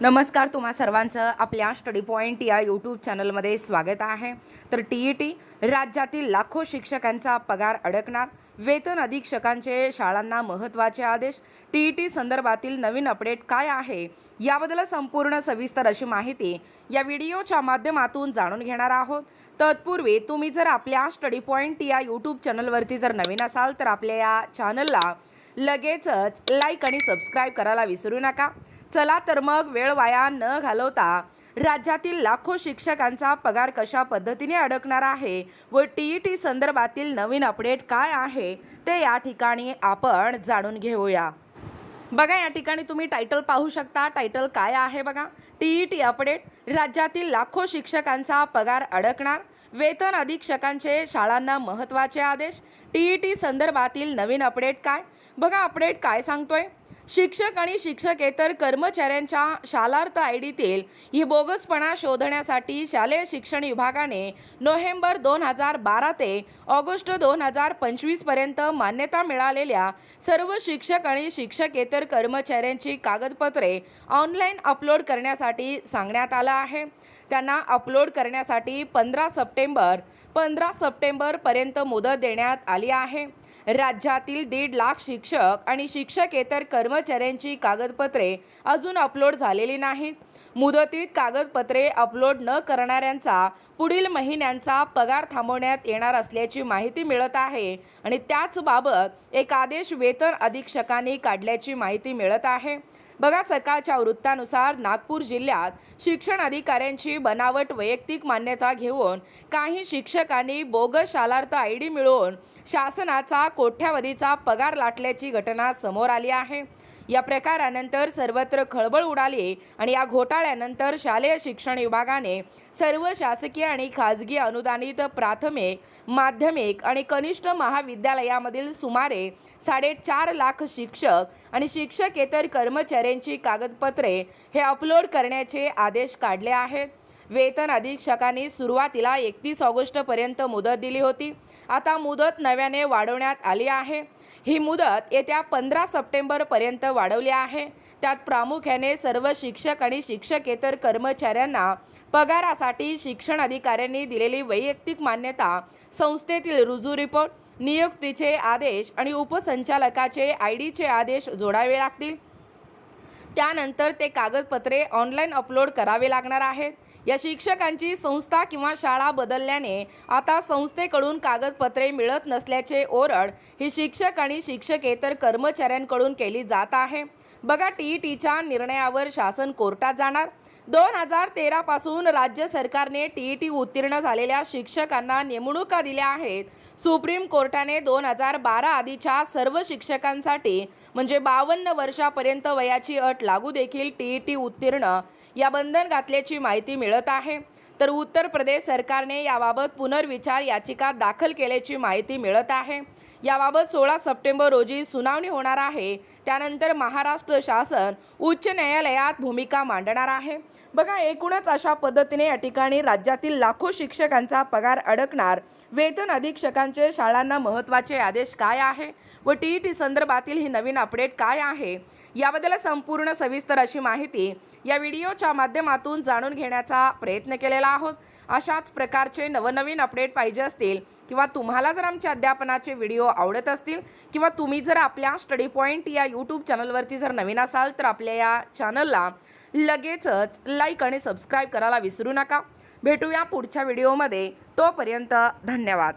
नमस्कार तुम्हा सर्वांचं आपल्या स्टडी पॉईंट या यूट्यूब चॅनलमध्ये स्वागत आहे. तर टी ई टी राज्यातील लाखो शिक्षकांचा पगार अडकणार वेतन अधीक्षकांचे शाळांना महत्त्वाचे आदेश टी ई टी संदर्भातील नवीन अपडेट काय आहे याबद्दल संपूर्ण सविस्तर अशी माहिती या व्हिडिओच्या माध्यमातून जाणून घेणार आहोत. तत्पूर्वी तुम्ही जर आपल्या स्टडी पॉईंट या यूट्यूब चॅनलवरती जर नवीन असाल तर आपल्या या चॅनलला लगेचच लाईक आणि सबस्क्राईब करायला विसरू नका. चला तर मग वेळ वाया न घालवता राज्यातील लाखो शिक्षकांचा पगार कशा पद्धतीने अडकणार आहे व टी ई टी संदर्भातील नवीन अपडेट काय आहे ते या ठिकाणी आपण जाणून घेऊया. बघा या ठिकाणी तुम्ही टायटल पाहू शकता. टायटल काय आहे बघा? T E T update. राज्यातील लाखो शिक्षकांचा पगार अडकणार. वेतन अधीक्षकांचे शाळांना महत्त्वाचे आदेश. टी ई टी संदर्भातील नवीन अपडेट काय? बघा अपडेट काय सांगतोय? शिक्षक आणि शिक्षकेतर कर्मचाऱ्यांच्या शालार्थ आय डीतील ही बोगसपणा शोधण्यासाठी शालेय शिक्षण विभागाने नोव्हेंबर दोन हजार बारा ते ऑगस्ट दोन हजार पंचवीसपर्यंत मान्यता मिळालेल्या सर्व शिक्षक आणि शिक्षकेतर कर्मचाऱ्यांची कागदपत्रे ऑनलाईन अपलोड करण्यासाठी सांगण्यात आलं आहे. त्यांना अपलोड करण्यासाठी पंधरा सप्टेंबर पंधरा सप्टेंबरपर्यंत मुदत देण्यात आली आहे. राज्यातील दीड लाख शिक्षक आणि शिक्षकेतर कर्मचाऱ्यांची कागदपत्रे अजून अपलोड झालेली नाहीत. मुदतीत कागदपत्रे अपलोड न करणाऱ्यांचा पुढील महिन्यांचा पगार थांबवण्यात येणार असल्याची माहिती मिळत आहे आणि त्याचबाबत एक आदेश वेतन अधीक्षकांनी काढल्याची माहिती मिळत आहे. बघा सकाळच्या वृत्तानुसार नागपूर जिल्ह्यात शिक्षण अधिकाऱ्यांची बनावट वैयक्तिक मान्यता घेऊन काही शिक्षकांनी बोगस शालार्थ आय डी मिळवून शासनाचा कोट्यावधीचा पगार लाटल्याची घटना समोर आली आहे. या प्रकारानंतर सर्वत्र खळबळ उडाली आणि या घोटाळ्यानंतर शालेय शिक्षण विभागाने सर्व शासकीय आणि खाजगी अनुदानित प्राथमिक माध्यमिक आणि कनिष्ठ महाविद्यालयामधील सुमारे साडेचार लाख शिक्षक आणि शिक्षकेतर कर्मचाऱ्यांची कागदपत्रे हे अपलोड करण्याचे आदेश काढले आहेत. वेतन अधीक्षकांनी सुरुवातीला एकतीस ऑगस्टपर्यंत मुदत दिली होती. आता मुदत नव्याने वाढवण्यात आली आहे. ही मुदत येत्या पंधरा सप्टेंबरपर्यंत वाढवली आहे. त्यात प्रामुख्याने सर्व शिक्षक आणि शिक्षकेतर कर्मचाऱ्यांना पगारासाठी शिक्षण अधिकाऱ्यांनी दिलेली वैयक्तिक मान्यता संस्थेतील रुजू रिपोर्ट नियुक्तीचे आदेश आणि उपसंचालकाचे आय डीचे आदेश जोडावे लागतील. त्यानंतर ते कागदपत्रे ऑनलाईन अपलोड करावे लागणार आहेत. या शिक्षकांची संस्था किंवा शाळा बदलल्याने आता संस्थेकडून कागदपत्रे मिळत नसल्याचे ओरड ही शिक्षक आणि शिक्षकेतर कर्मचाऱ्यांकडून केली जात आहे. बघा टी ई टीच्या निर्णयावर शासन कोर्टात जाणार. दोन हजार तेरापासून राज्य सरकारने टी ई टी उत्तीर्ण झालेल्या शिक्षकांना नेमणुका दिल्या आहेत. सुप्रीम कोर्टाने दोन हजार बारा आधीच्या सर्व शिक्षकांसाठी म्हणजे बावन्न वर्षापर्यंत वयाची अट लागू देखील टी ई टी उत्तीर्ण या बंधन घातल्याची माहिती मिळत आहे. तर उत्तर प्रदेश सरकारने याबाबत पुनर्विचार याचिका दाखल केल्याची माहिती मिळत आहे. याबाबत सोळा सप्टेंबर रोजी सुनावणी होणार आहे. त्यानंतर महाराष्ट्र शासन उच्च न्यायालयात भूमिका मांडणार आहे. बघा एकूणच अशा पद्धतीने या ठिकाणी राज्यातील लाखो शिक्षकांचा पगार अडकणार. वेतन अधीक्षकांचे शाळांना महत्त्वाचे आदेश काय आहे? व टी ई टी संदर्भातील ही नवीन अपडेट काय आहे? याबद्दल संपूर्ण सविस्तर अशी माहिती या व्हिडिओच्या माध्यमातून जाणून घेण्याचा प्रयत्न केलेला आहोत. अशाच प्रकारचे नवनवीन अपडेट पाहिजे असतील किंवा तुम्हाला जर आमच्या अध्यापनाचे व्हिडिओ आवडत असतील किंवा तुम्ही जर आपल्या स्टडी पॉईंट या यूट्यूब चॅनलवरती जर नवीन असाल तर आपल्या या चॅनलला लगेचच लाईक आणि सबस्क्राईब करायला विसरू नका. भेटूया पुढच्या व्हिडिओमध्ये तोपर्यंत धन्यवाद.